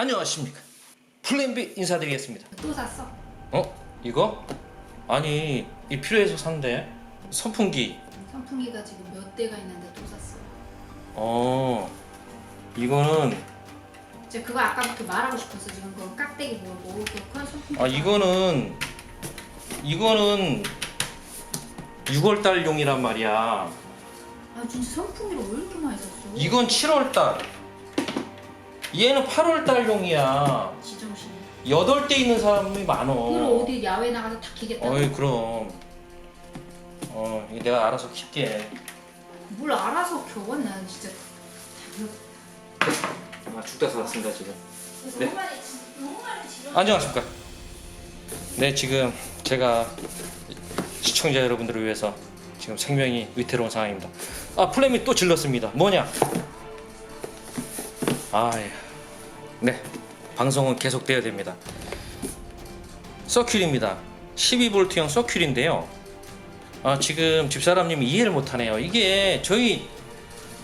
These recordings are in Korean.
안녕하십니까 플랜 B 인사드리겠습니다 또 샀어? 어? 이거? 아니 이 필요해서 산대 선풍기 선풍기가 지금 몇 대가 있는데 또 샀어. 어 이거는 제가 그거 아까부터 말하고 싶어서 지금 그거 깍대기 뭐고 그큰 선풍기. 아 이거는 이거는 6월달용이란 말이야 아 진짜 선풍기를 왜 이렇게 많이 샀어? 이건 7월달 얘는 8월 달용이야 지정신. 8대 있는 사람이 그걸 많어 어디 야외 나가서 다 키겠다. 어이 그럼 어 이거 내가 알아서 킬게 뭘 알아서 겨워 난 진짜. 아 죽다 살았습니다 지금 그래서 네. 너무 많이 지- 너무 많이 지정. 안녕하십니까 네 지금 제가 시청자 여러분들을 위해서 지금 생명이 위태로운 상황입니다 아 플레임이 또 질렀습니다 뭐냐 아네 방송은 계속돼야 됩니다 서큘입니다 12V형 서큘인데요 아 지금 집사람님이 이해를 못하네요 이게 저희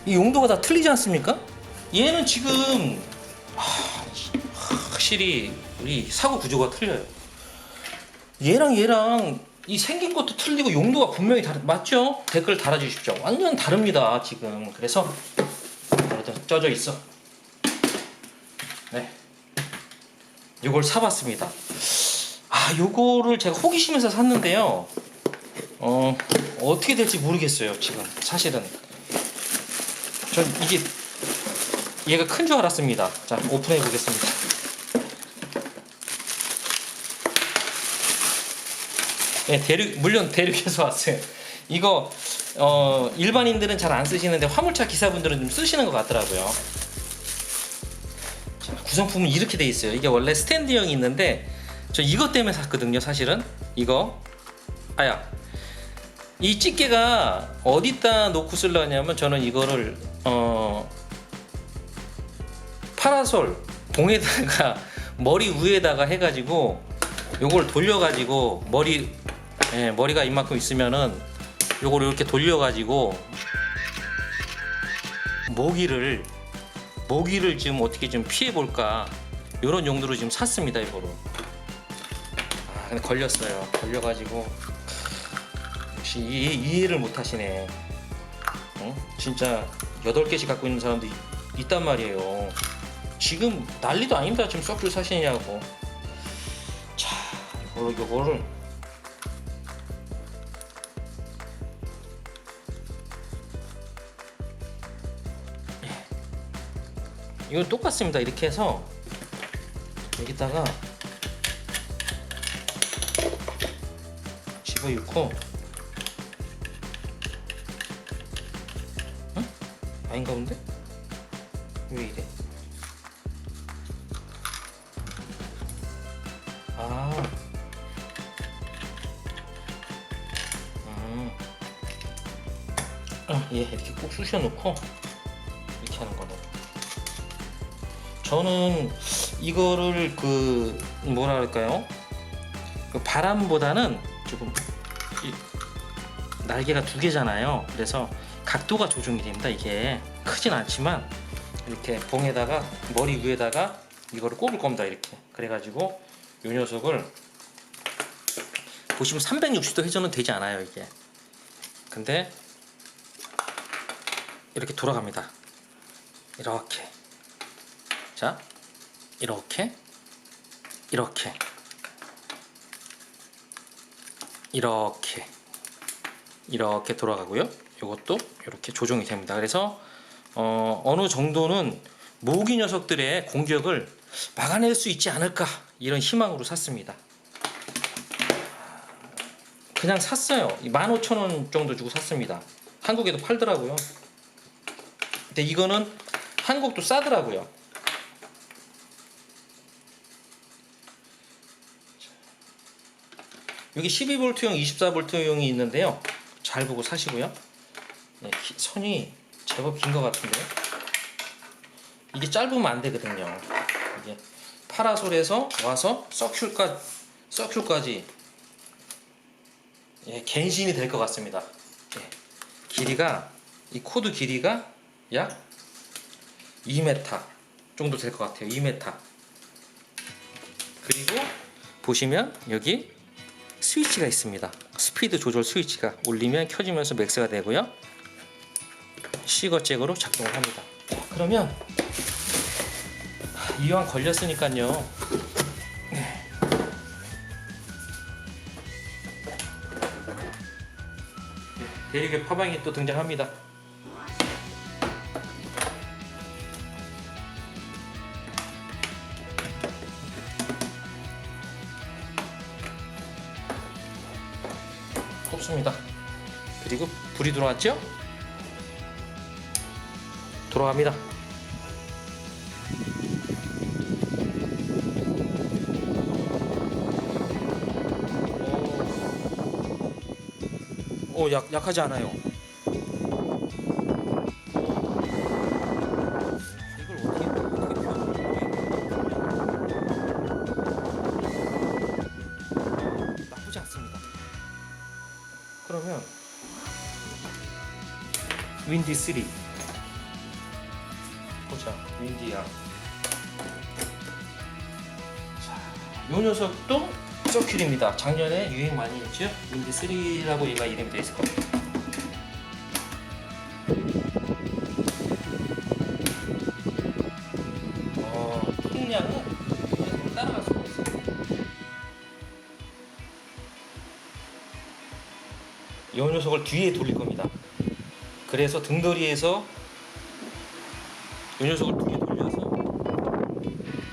이 용도가 다 틀리지 않습니까? 얘는 지금 확실히 우리 사고 구조가 틀려요. 얘랑 얘랑 이 생긴 것도 틀리고 용도가 분명히 다르 맞죠? 댓글 달아주십시오. 완전 다릅니다 지금. 그래서 그래도 쪄져 있어. 네. 요걸 사봤습니다. 아 요거를 제가 호기심에서 샀는데요. 어 어떻게 될지 모르겠어요 지금 사실은. 전 이게 얘가 큰 줄 알았습니다. 자 오픈해 보겠습니다. 네, 대륙 물론 대륙에서 왔어요. 이거 어, 일반인들은 잘 안 쓰시는데 화물차 기사분들은 좀 쓰시는 것 같더라고요. 자, 구성품은 이렇게 돼 있어요. 이게 원래 스탠드형이 있는데 저 이것 때문에 샀거든요. 사실은 이거 아야 이 집게가 어디다 놓고 쓰려냐면 저는 이거를 어 파라솔 봉에다가 머리 위에다가 해가지고 요걸 돌려가지고 머리 예, 머리가 이만큼 있으면은 요걸 이렇게 돌려가지고 모기를 모기를 지금 어떻게 좀 피해 볼까? 요런 용도로 지금 샀습니다 이거로. 아 근데 걸렸어요. 걸려가지고. 역시 이, 이해를 못 하시네. 어? 진짜 8개씩 갖고 있는 사람도 있, 있단 말이에요. 지금 난리도 아닙니다. 지금 썩줄 사시냐고. 자 이거를 요거를 이건 똑같습니다 이렇게 해서 여기다가 집어넣고 응? 아닌가 본데? 왜 이래? 아. 음. 아, 예, 이렇게 꼭 쑤셔 놓고 저는 이거를 그 뭐라 그럴까요? 그 바람보다는 조금 이 날개가 두 개잖아요. 그래서 각도가 조정이 됩니다. 이게 크진 않지만 이렇게 봉에다가 머리 위에다가 이거를 꼽을 겁니다. 이렇게 그래가지고 이 녀석을 보시면 360도 회전은 되지 않아요. 이게 근데 이렇게 돌아갑니다. 이렇게 자 이렇게 이렇게 이렇게 이렇게 돌아가고요. 이것도 이렇게 조정이 됩니다. 그래서 어, 어느 정도는 모기 녀석들의 공격을 막아낼 수 있지 않을까 이런 희망으로 샀습니다. 그냥 샀어요. 15,000원 정도 주고 샀습니다. 한국에도 팔더라고요. 근데 이거는 한국도 싸더라고요. 여기 12V형, 24V형이 있는데요. 잘 보고 사시고요. 네, 기- 선이 제법 긴 것 같은데 이게 짧으면 안 되거든요. 이게 파라솔에서 와서 서큘까 서큘까지 예, 갱신이 될 것 같습니다. 예, 길이가 이 코드 길이가 약 2m 정도 될 것 같아요. 2m. 그리고 보시면 여기 스위치가 있습니다. 스피드 조절 스위치가 올리면 켜지면서 맥스가 되고요. 시거잭으로 작동을 합니다. 그러면 이왕 걸렸으니까요. 대륙의 파방이 또 등장합니다. 꼽습니다. 그리고 불이 들어왔죠? 돌아갑니다. 오, 오, 약, 약하지 않아요. 윈디 3 보자. 윈디야. 자, 요 녀석도 서큘입니다. 작년에 유행 많이 했죠? 윈디 3라고 얘가 이름이 되어 있을 겁니다. 어, 통량은 그냥 따라갈 수가 없어요. 이 녀석을 뒤에 돌릴 겁니다. 그래서 등더리에서 이 녀석을 뒤에 돌려서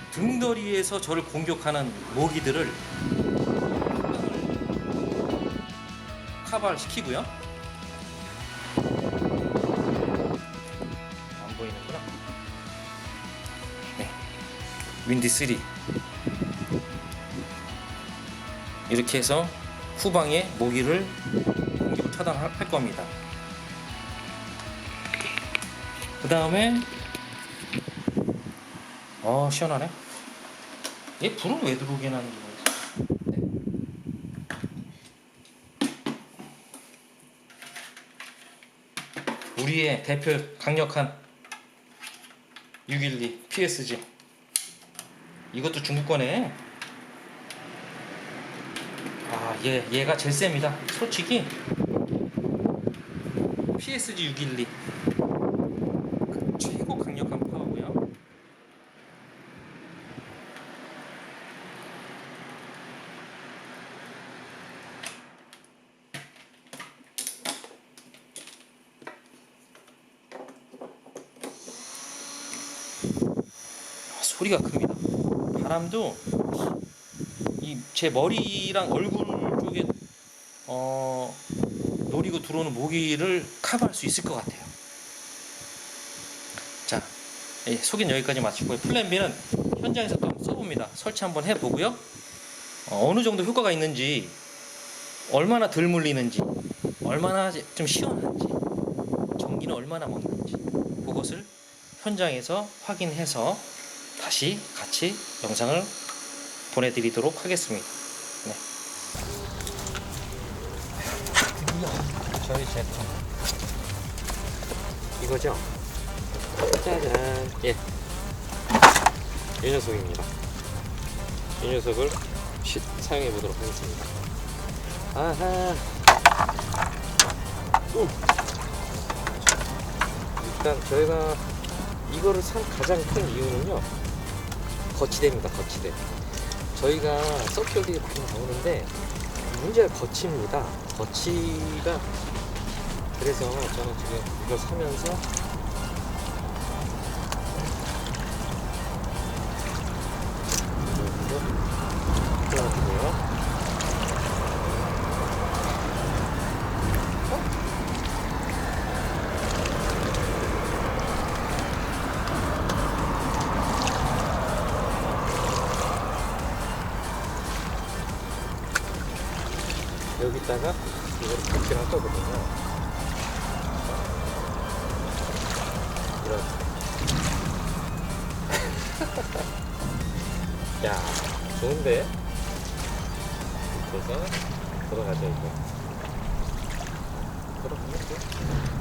등더리에서 저를 공격하는 모기들을 카바를 시키고요. 안 보이는구나. 네. 윈디 3 이렇게 해서 후방에 모기를 공격을 차단할 할 겁니다. 다음에 어 시원하네. 얘 불은 왜 들어오게 하는지 모르겠어. 네. 우리의 대표 강력한 612 PSG 이것도 중국 거네. 아, 얘 얘가 제일 셉니다. 솔직히 PSG 612 최고 강력한 파워고요. 아, 소리가 큽니다. 바람도 이 제 머리랑 얼굴 쪽에 어 노리고 들어오는 모기를 커버할 수 있을 것 같아요. 자, 예, 소개는 여기까지 마치고요. 플랜 B는 현장에서 또 한번 써봅니다. 설치 한번 해보고요. 어, 느 정도 효과가 있는지, 얼마나 덜 물리는지, 얼마나 좀 시원한지, 전기는 얼마나 먹는지, 그것을 현장에서 확인해서 다시 같이 영상을 보내드리도록 하겠습니다. 네. 저희 제품 이거죠? 짜잔 예. 이 녀석입니다. 이 녀석을 시, 사용해 보도록 하겠습니다. 아하. 음. 일단 저희가 이거를 산 가장 큰 이유는요. 거치대입니다. 거치대. 저희가 서큐들이 많이 나오는데 문제가 거치입니다. 거치가 그래서 저는 지금 이걸 사면서 여기다가 이거를 할 거거든요. 이렇게. 야, 좋은데? 그래서 들어가죠, 이거. 들어가면 돼.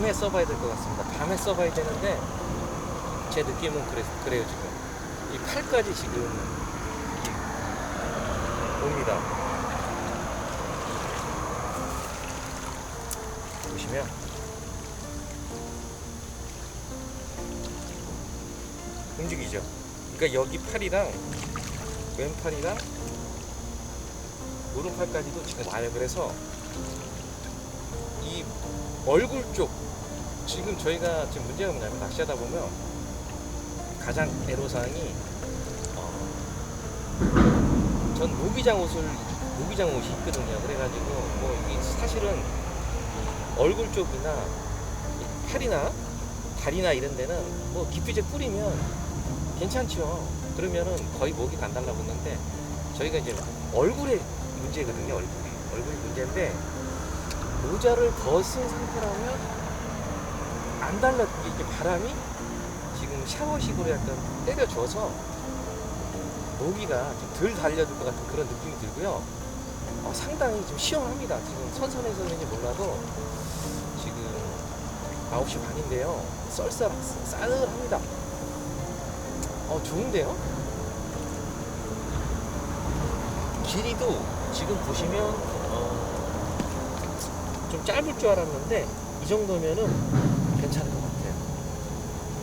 밤에 써봐야 될 것 같습니다. 밤에 써봐야 되는데 제 느낌은 그래, 그래요 지금 이 팔까지 지금 이 옵니다. 보시면 움직이죠. 그러니까 여기 팔이랑 왼팔이랑 오른팔까지도 지금 와요. 그래서 이 얼굴 쪽 지금 저희가 지금 문제가 뭐냐면 낚시하다 보면 가장 애로사항이 어, 전 모기장 옷을 모기장 옷이 있거든요. 그래가지고 뭐 사실은 얼굴 쪽이나 이 팔이나 다리나 이런 데는 뭐 기피제 뿌리면 괜찮죠. 그러면은 거의 모기가 안 달라붙는데 저희가 이제 얼굴에 문제거든요 얼굴이. 얼굴이 문제인데 모자를 벗은 상태라면 안 달라 이게 바람이 지금 샤워식으로 약간 때려줘서 모기가 좀 덜 달려들 것 같은 그런 느낌이 들고요. 어, 상당히 좀 시원합니다. 지금 선선해서는지 몰라도 지금 9시 반인데요. 썰썰 싸늘합니다. 어 좋은데요? 길이도 지금 보시면 어, 좀 짧을 줄 알았는데 이 정도면은